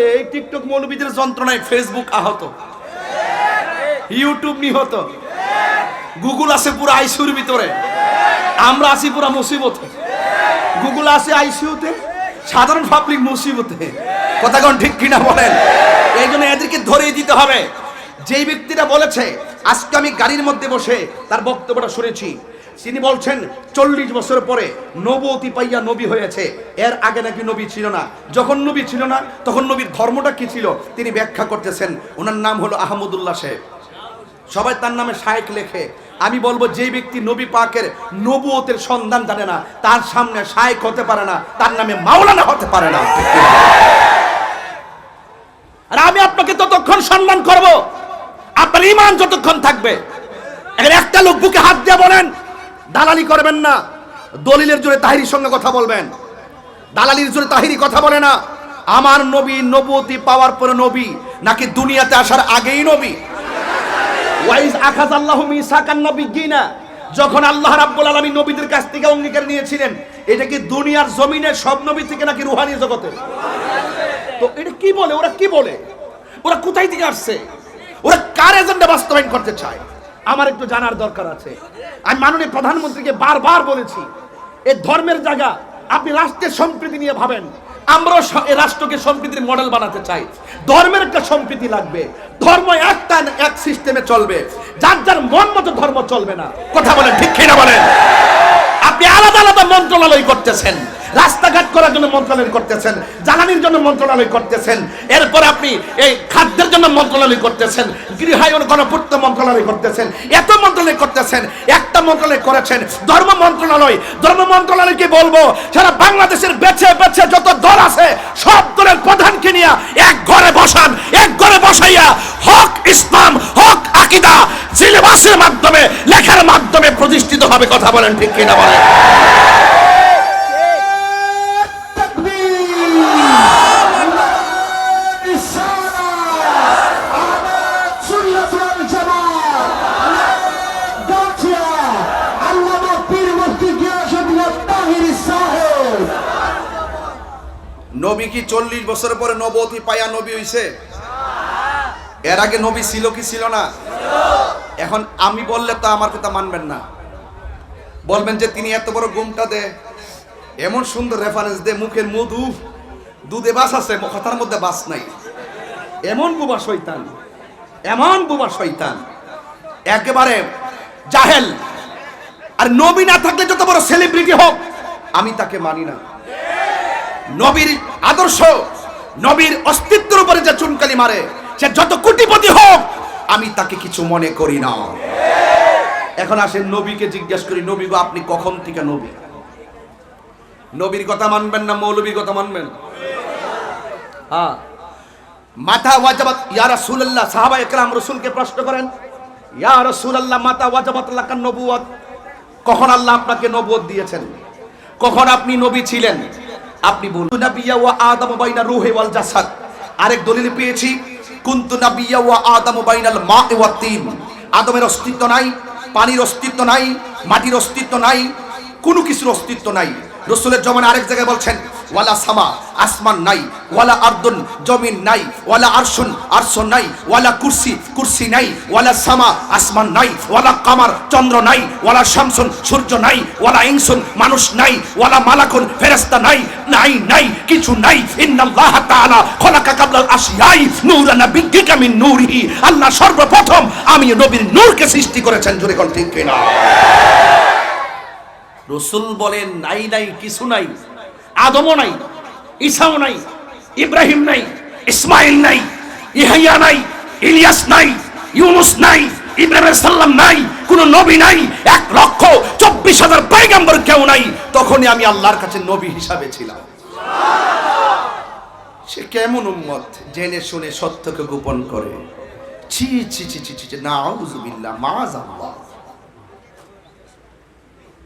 এই টিকটক মৌলবীদের যন্ত্রণায় ফেসবুক আহত। ইউটিউব নিহত। গুগল আছে পুরো আইসিউর ভিতরে। আমরা আছি পুরো মুসিবতে। গুগল আছে আইসিউতে। সাধারণ পাবলিক মুসিবতে। কথা কোন ঠিক কিনা বলেন? এই জন্য এদেরকে ধরেই দিতে হবে। যেই ব্যক্তিটা বলেছে, আজকে আমি গাড়ির মধ্যে বসে তার বক্তব্যটা শুনেছি তিনি বলছেন, চল্লিশ বছর পরে নবতী পাইয়া নবী হয়েছে। এর আগে নাকি নবী ছিল না। যখন নবী ছিল না, তখন নবীর ধর্মটা কি ছিল? তিনি ব্যাখ্যা করতেছেন। ওনার নাম হলো আহমদুল্লাহ সাহেব সবাই তার নামে শায়েক লেখে। আমি বলব যে ব্যক্তি নবী পাকের নবুয়তের সন্ধান জানে না, তার সামনে শায়েক হতে পারে না, তার নামে মাওলানা হতে পারে না। আর আমি আপনাকে ততক্ষণ সম্মান করব। আপনার ইমান যতক্ষণ থাকবে। একটা লোক বুকে হাত দিয়ে বলেন দালালি করবেন না। দলিলের জোরে তাহিরির সঙ্গে কথা বলবেন। দালালির জোরে তাহিরি কথা বলে না। আমার নবী নবতী পাওয়ার পরে নবী, নাকি দুনিয়াতে আসার আগেই নবী? ওয়াইজ আখাজ আল্লাহ মিসাকান নবিয়িনা যখন আল্লাহ রাব্বুল আলামিন নবীদের কাছ থেকে অঙ্গীকার নিয়েছিলেন, এটা কি দুনিয়ার জমিনে সব নবী থেকে নাকি রুহানি জগতে? তো এটা কি বলে? ওরা কি বলে? ওরা কোথায় থেকে আসছে? ওরা কার এজেন্ডা বাস্তবায়ন করতে চায়? আমার একটু জানার দরকার আছে। আমি মাননীয় প্রধানমন্ত্রীকে বারবার বলেছি এই ধর্মের জায়গা আপনি রাষ্ট্রের সম্প্রীতি নিয়ে ভাবেন। আমরাও রাষ্ট্রকে সম্প্রীতির মডেল বানাতে চাই। ধর্মের একটা সম্প্রীতি লাগবে। ধর্ম একটা এক সিস্টেমে চলবে। যার যার মন মতো ধর্ম চলবে না। কথা বলেন ঠিক কিনা বলেন? আপনি আলাদা আলাদা মন্ত্রণালয় করতেছেন। রাস্তাঘাট করার জন্য মন্ত্রণালয় করতেছেন, জ্বালানির জন্য মন্ত্রণালয় করতেছেন, এরপর আপনি এই খাদ্যের জন্য মন্ত্রণালয় করতেছেন, গৃহায়ন গণপূর্ত মন্ত্রণালয় করতেছেন, এত মন্ত্রণালয় করতেছেন, একটা মন্ত্রণালয় করেছেন, ধর্ম মন্ত্রণালয়, ধর্ম মন্ত্রণালয়কে বলব? সারা বাংলাদেশের বেছে বেছে যত দল আছে, সব দলের প্রধানকে নিয়ে এক ঘরে বসান, এক ঘরে বসাইয়া হক ইসলাম, হক আকিদা সিলেবাসের মাধ্যমে, লেখার মাধ্যমে প্রতিষ্ঠিত হবে কথা বলেন, ঠিক কিনা বলেন? নবী কি চল্লিশ বছর পরে নবতী পায়া নবী হইছে? এর আগে নবী ছিল কি ছিল না? এখন আমি বললে তো আমার কথা মানবেন না। বলবেন যে তিনি এত বড় গুমটা দে, এমন সুন্দর রেফারেন্স দে, মুখের মধু, দুধে বাস আছে, কথার মধ্যে বাস নাই। এমন বুবা শৈতান এমন বুবা শৈতান একেবারে জাহেল। আর নবী না থাকলে যত বড় সেলিব্রিটি হোক, আমি তাকে মানি না। নবীর আদর্শ, নবীর অস্তিত্বের উপরে যে চুনকালি মারে, সে যত কোটিপতি হোক, আমি তাকে কিছু মনে করি না। এখন আসেন নবীকে জিজ্ঞাসা করি, নবী গো, আপনি কখন থেকে নবী? নবীর কথা মানবেন না, মৌলবীর কথা মানবেন? হ্যাঁ। মাথা ওয়াজাবাত, ইয়া রাসূলুল্লাহ, সাহাবা একরাম রাসূলকে প্রশ্ন করেন, ইয়া রাসূলুল্লাহ, মাথা ওয়াজাবাত লাকান নবুয়ত কখন আল্লাহ আপনাকে নবুয়ত দিয়েছেন? কখন আপনি নবী ছিলেন? আপনি বলুন নাবিয়া ওয়া আদম বাইনা রুহে ওয়াল জাসাদ আরেক দলিল পেয়েছি, কুনতু নাবিয়া ওয়া আদম বাইনাল মা ওয়া তিন আদমের অস্তিত্ব নাই, পানির অস্তিত্ব নাই, মাটির অস্তিত্ব নাই, কোনো কিছুর অস্তিত্ব নাই। রসুলের জমান আরেক জায়গায় বলছেন ওয়ালা সামা, আসমান নাই, ওয়ালা আর্দুন, জমিন নাই, ওয়ালা আরশুন আরশন নাই, ওয়ালা কুরসি কুরসি নাই, ওয়ালা সামা, আসমান নাই, ওয়ালা কামার, চন্দ্র নাই, ওয়ালা শামসুন, সূর্য নাই, ওয়ালা ইনসুন, মানুষ নাই, ওয়ালা মালাকুন, ফেরেশতা নাই নাই নাই, কিছু নাই। ইন্নাল্লাহ তাআলা খলাকা কাবলাল আশিয়াই নূরান নাবিয়্যিকা মিন নূরিহি। আল্লাহ সর্বপ্রথম আমি নবীর নূরকে সৃষ্টি করেছেন, জোরে কোন ঠিক কিনা? রসুল বলেন, নাই নাই, কিছু নাই। আদমও নাই, ঈসাও নাই, ইব্রাহিম নাই ইসমাইল নাই ইহাইয়া নাই, ইলিয়াস নাই, ইউনুস নাই, ইব্রাহিম সাল্লাম নাই, কোন নবী নাই, এক লক্ষ চব্বিশ হাজার পাইগাম্বর কেউ নাই, তখনই আমি আল্লাহর কাছে নবী হিসাবে ছিলাম। সে কেমন উম্মত জেনে শুনে সত্যকে গোপন করে? ছি ছি ছি ছি ছি নাউজুবিল্লাহ মাআযাল্লাহ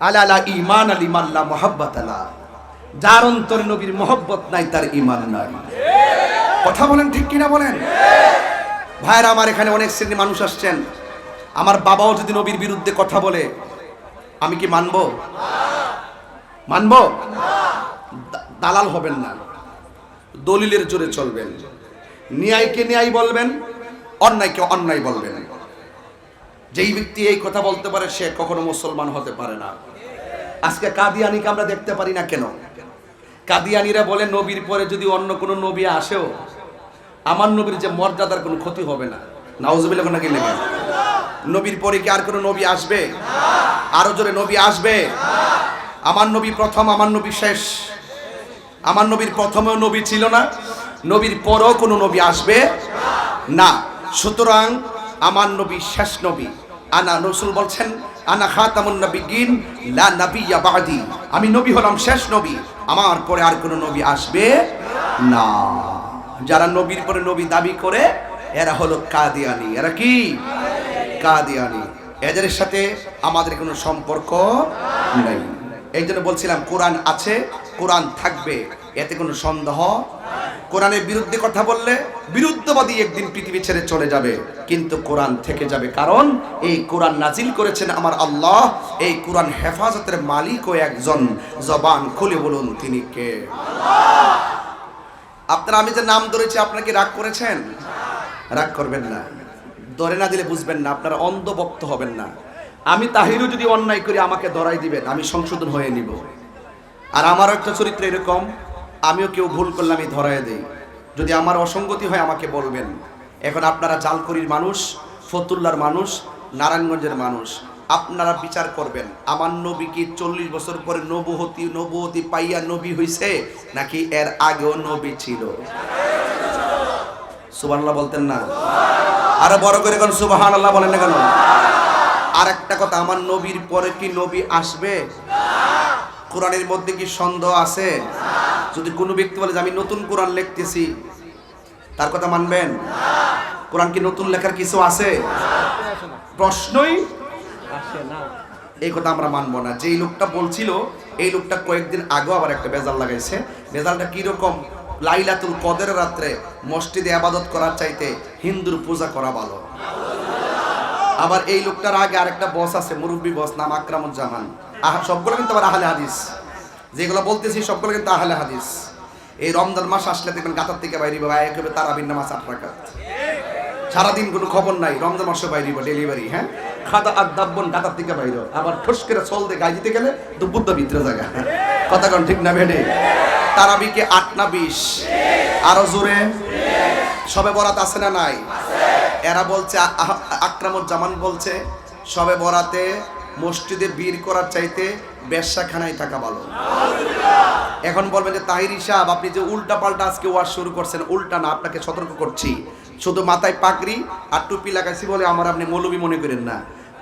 আলালা ইমান আল ইমাল্লা মোহাব্বত আলা যার অন্তরে নবীর মহব্বত নাই, তার ইমান নাই। কথা বলেন ঠিক কিনা বলেন? ভাইরা আমার এখানে অনেক শ্রেণির মানুষ আসছেন। আমার বাবাও যদি নবীর বিরুদ্ধে কথা বলে, আমি কি মানব? মানব? দালাল হবেন না। দলিলের জোরে চলবেন। ন্যায়কে ন্যায় বলবেন অন্যায়কে অন্যায় বলবেন। যেই ব্যক্তি এই কথা বলতে পারে, সে কখনো মুসলমান হতে পারে না। আজকে কাদিয়ানিকে আমরা দেখতে পারি না কেন? কাদিয়ানিরা বলে, নবীর পরে যদি অন্য কোনো নবী আসেও, আমার নবীর যে মর্যাদার কোনো ক্ষতি হবে না। নাউজুবিল্লাহ নাকি লেগে নবীর পরে কি আর কোনো নবী আসবে? আরও জোরে, নবী আসবে। আমার নবী প্রথম, আমার নবী শেষ। আমার নবীর প্রথমেও নবী ছিল না, নবীর পরেও কোনো নবী আসবে না। সুতরাং আমার নবী শেষ নবী। আনা নসুল বলছেন, আনা খাতামুন নবিগিন লা নাবিয়্যা বাদি। আমি নবী হলাম শেষ নবী, আমার পরে আর কোনো নবী আসবে না। যারা নবীর পরে নবী দাবি করে, এরা হলো কাদিয়ানি। এরা কি? কাদিয়ানি। এদের সাথে আমাদের কোনো সম্পর্ক নেই। এই জন্য বলছিলাম, কোরআন আছে, কোরআন থাকবে, এতে কোনো সন্দেহ কোরআনের বিরুদ্ধে কথা বললে বিরুদ্ধবাদী একদিন পৃথিবী ছেড়ে চলে যাবে, কিন্তু কোরআন থেকে যাবে। কারণ এই কোরআন নাজিল করেছেন আমার আল্লাহ, এই কোরআন হেফাজতের মালিক ও একজন। জবান খুলে বলুন, তিনি কে? আপনারা, আমি যে নাম ধরেছি আপনাকে রাগ করেছেন? রাগ করবেন না। ধরে না দিলে বুঝবেন না, আপনারা অন্ধভক্ত হবেন না। আমি তাহিরও যদি অন্যায় করি, আমাকে ধরাই দিবেন, আমি সংশোধন হয়ে নিব। আর আমারও একটা চরিত্র এরকম আমিও কেউ ভুল করলে আমি ধরাই দেই। যদি আমার অসঙ্গতি হয় আমাকে বলবেন। এখন আপনারা জালকরির মানুষ, ফতুল্লার মানুষ, নারায়ণগঞ্জের মানুষ, আপনারা বিচার করবেন, আমার নবী কি চল্লিশ বছর পরে নবহতি নবহতি পাইয়া নবী হইছে, নাকি এর আগেও নবী ছিল? সুবহানাল্লাহ বলতেন না? আরও বড় করে কোন, সুবহানাল্লাহ বলেন না কেন? আর একটা কথা, আমার নবীর পরে কি নবী আসবে? কোরআনের মধ্যে কি সন্দেহ আছে? যদি কোনো ব্যক্তি বলে যে আমি নতুন কোরআন লিখতেছি, তার কথা মানবেন? কোরআন কি নতুন লেখার কিছু আছে? প্রশ্নই এই কথা আমরা মানবো না। যেই লোকটা বলছিল, এই লোকটা কয়েকদিন আগেও আবার একটা বেজাল লাগাইছে। বেজালটা কীরকম? লাইলাতুল কদের রাত্রে মসজিদে আবাদত করার চাইতে হিন্দুর পূজা করা ভালো। আবার এই লোকটার আগে আরেকটা বস আছে, মুরব্বী বস, নাম আকরামুজ্জামান। আহ, সবগুলো কিন্তু আবার আহলে হাদিস। যেগুলো বলতেছি সবগুলো কিন্তু আহলে হাদিস। এই রমজান মাস আসলে দেখবেন গাতার থেকে বাইরে বা এক হবে তারাবিন নামাজ আট রাকাত। সারাদিন কোনো খবর নাই, রমজান মাসে বাইরে ডেলিভারি হ্যাঁ? খাতা আর দাব্বন গাতার থেকে বাইরে আবার ঠোস করে চল দিয়ে গাই দিতে গেলে তো বুদ্ধ ভিতরে জায়গা। কথা কন ঠিক না ভেটে তারাবিকে আট না বিশ? আরও জোরে? সবে বরাত আছে না নাই? এরা বলছে আকরামুজ্জামান বলছে, সবে বরাতে মসজিদে বীর করার চাইতে বেশ্যাখানায় থাকা ভালো। এখন বলবেন যে তাহির সাহেব, আপনি যে উল্টা পাল্টা আজকে ওয়াজ শুরু করছেন, উল্টা না, আপনাকে সতর্ক করছি। শুধু মাথায় পাগড়ি আর টুপি লাগাইছি বলে আমার আপনি মৌলবি মনে করেন না।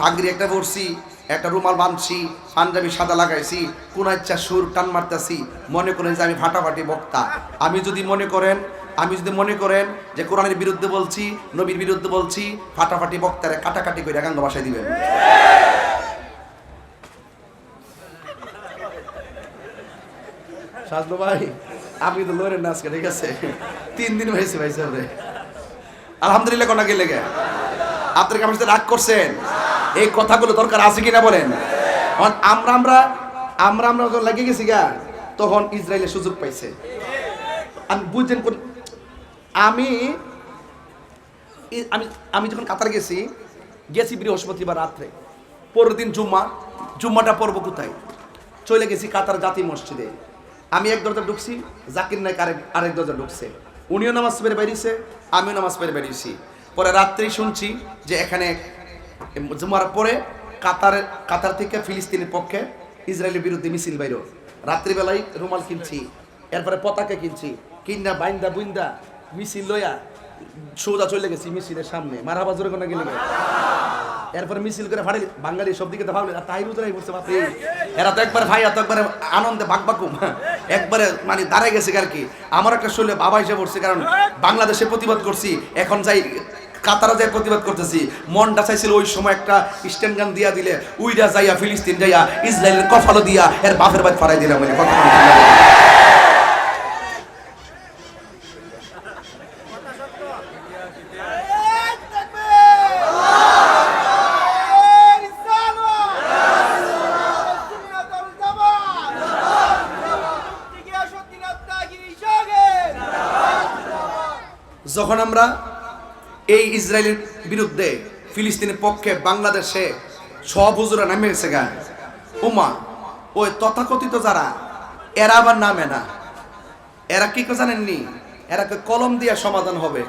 পাগড়ি একটা পরছি একটা রুমাল বাঁধছি, পাঞ্জাবি সাদা লাগাইছি কোন ইচ্ছা সুর টান মারতেছি, মনে করেন যে আমি ফাটাফাটি বক্তা। আমি যদি মনে করেন, আমি যদি মনে করেন যে কোরআনের বিরুদ্ধে বলছি, নবীর বিরুদ্ধে বলছি, ফাটাফাটি বক্তারে কাটাকাটি করে একাঙ্গ বাসায় দিবেন। সাজলো ভাই আপনি তো লড়েন না আজকে, ঠিক আছে? তিন দিন হয়েছে ভাই সাহেব আলহামদুলিল্লাহ কোনা গেলে গে আপনার কি রাগ করছেন? এই কথাগুলো দরকার আছে কিনা বলেন? আমরা আমরা আমরা আমরা যখন লেগে গেছি গা, তখন ইসরায়েলের সুযোগ পাইছে। আমি বুঝছেন কোন আমি আমি আমি যখন কাতার গেছি গেছি বৃহস্পতিবার রাত্রে। পরের দিন জুম্মা। জুম্মাটা পর্ব কোথায়? চলে গেছি কাতার জাতি মসজিদে। আমি এক দরজা ঢুকছি, জাকির নায়ক আরেক আরেক দরজা ঢুকছে। উনিও নামাজ পেরে বেরিয়েছে, আমিও নামাজ পেরে বেরিয়েছি। পরে রাত্রেই শুনছি যে এখানে জুমার পরে কাতার কাতার থেকে ফিলিস্তিনের পক্ষে ইসরায়েলের বিরুদ্ধে মিছিল বাইর। রাত্রিবেলায় রুমাল কিনছি, এরপরে পতাকা কিনছি, কিনা, বাইন্দা, বুইন্দা, মিছিল লয়া সোজা চলে গেছি মিছিলের সামনে। মারাবা জোরে কোনো গেলে এরপরে মিছিল করে ফাড়ি, বাঙালি সব দিকে তো ভাবলে তাই রুদ্রাই বলছে, বাপরে। এরা তো একবার ভাই এত একবারে আনন্দে বাক বাকুম। একবারে মানে দাঁড়ায় গেছে আর কি। আমার একটা শরীরে বাবা হিসেবে পড়ছে, কারণ বাংলাদেশে প্রতিবাদ করছি, এখন যাই কাতারা যাই প্রতিবাদ করতেছি। মনটা চাইছিল ওই সময় একটা স্ট্যান্ড গান দিয়া দিলে, উইরা যাইয়া ফিলিস্তিন যাইয়া ইসরায়েলের কফালো দিয়া এর বাপের বাদ ফারাই দিলাম কথা যখন আমরা এই ইসরায়েলের বিরুদ্ধে ফিলিস্তিনের পক্ষে বাংলাদেশে সব হুজুরা গেছে গা, উমা, ওই তথাকথিত যারা, এরা আবার নামে না। এরা কি জানেননি? এরা কয় কলম দিয়ে সমাধান হবে।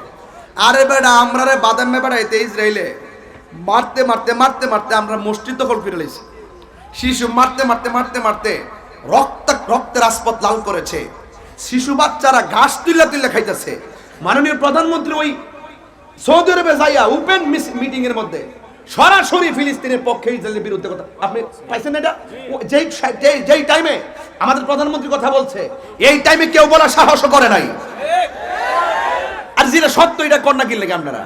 আরে বেড়া আমরা রে বাদাম বেড়াইতে ইসরায়েলে মারতে মারতে মারতে মারতে আমরা মসজিদ দখল করে লইছি শিশু মারতে মারতে মারতে মারতে রক্ত রক্তের আসপথ লাল করেছে। শিশু বাচ্চারা ঘাস তুলে তুলে খাইতেছে। মাননীয় প্রধানমন্ত্রী ওই সৌদি আরবে যাইয়া ওপেন মিটিং এর মধ্যে সরাসরি ফিলিস্তিনের পক্ষে ইসরায়েলের বিরুদ্ধে কথা আপনি পাইছেন এটা? যেই যেই টাইমে আমাদের প্রধানমন্ত্রী কথা বলছে, এই টাইমে কেউ বলা সাহস করে নাই। আর যেটা সত্য, এটা না কিনলে আপনারা।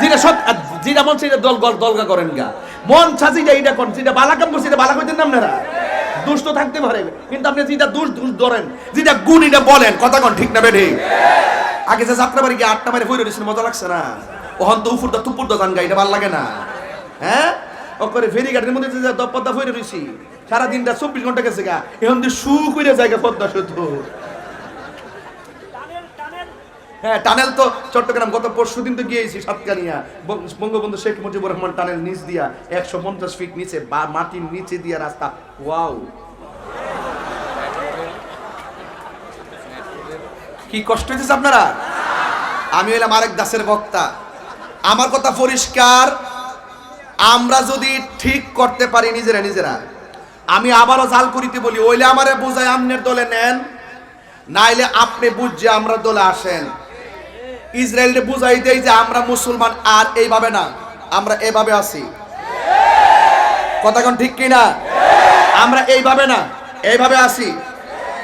যেটা সত্য যেটা মন সেটা দল দলগা করেন গা। মন ছাজি যা এটা কোন যেটা বালা কাম এটা বালা কইতেন না আপনারা? দুষ্ট থাকতে পারে, কিন্তু আপনি যেটা দুষ দুষ ধরেন, যেটা গুণ, এটা বলেন, কথা কোন ঠিক না বেঠি আগে যে যাত্রা বাড়ি গিয়ে আটটা মারে ফইরে মজা লাগছে না? ওহন তো উফুর দা তুপুর দা জান গা এটা ভালো লাগে না। হ্যাঁ? ফেরি মধ্যে যে সারা দিনটা চব্বিশ ঘণ্টা গেছে গা, এখন দিয়ে সু করে জায়গা পদ্মা হ্যাঁ টানেল তো চট্টগ্রাম, গত পরশু দিন তো গিয়েছি সাতকানিয়া। বঙ্গবন্ধু শেখ মুজিবুর রহমান টানেল নিচ দিয়া একশো পঞ্চাশ ফিট নিচে বা মাটির নিচে দিয়া রাস্তা। ওয়াও। কি কষ্ট হয়েছে আপনারা? আমি হইলাম আরেক দাসের বক্তা। আমার কথা পরিষ্কার, আমরা যদি ঠিক করতে পারি নিজেরা নিজেরা। আমি আবারও জাল করিতে বলি, ওইলে আমারে বুঝায় আমনের দলে নেন, নাইলে আপনি বুঝছে আমরা দলে আসেন। ইসরায়েলকে বুঝাই দেয় যে আমরা মুসলমান, আর এইভাবে না, আমরা এভাবে আছি। কথা কোন ঠিক কিনা? আমরা এইভাবে না, এইভাবে আছি।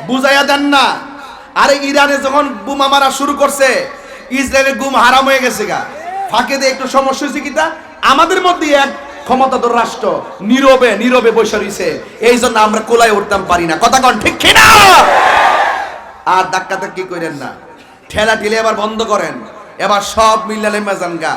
বুঝাইয়া দেন না। আরে ইরানে যখন বোমা মারা শুরু করছে, ইসরায়েলের গুম হারাম হয়ে গেছে গা। ফাঁকে দিয়ে একটু সমস্যা হয়েছে কিনা আমাদের মধ্যে এক ক্ষমতাধর রাষ্ট্র নীরবে নীরবে বসে রইছে এই জন্য আমরা কোলায় উঠতাম পারি না। কথা কন, ঠিক কিনা? আর ধাক্কা ধাক্কি করেন না। ঠেলা ঠেলে এবার বন্ধ করেন। এবার সব মিল্লালে মেজান গা।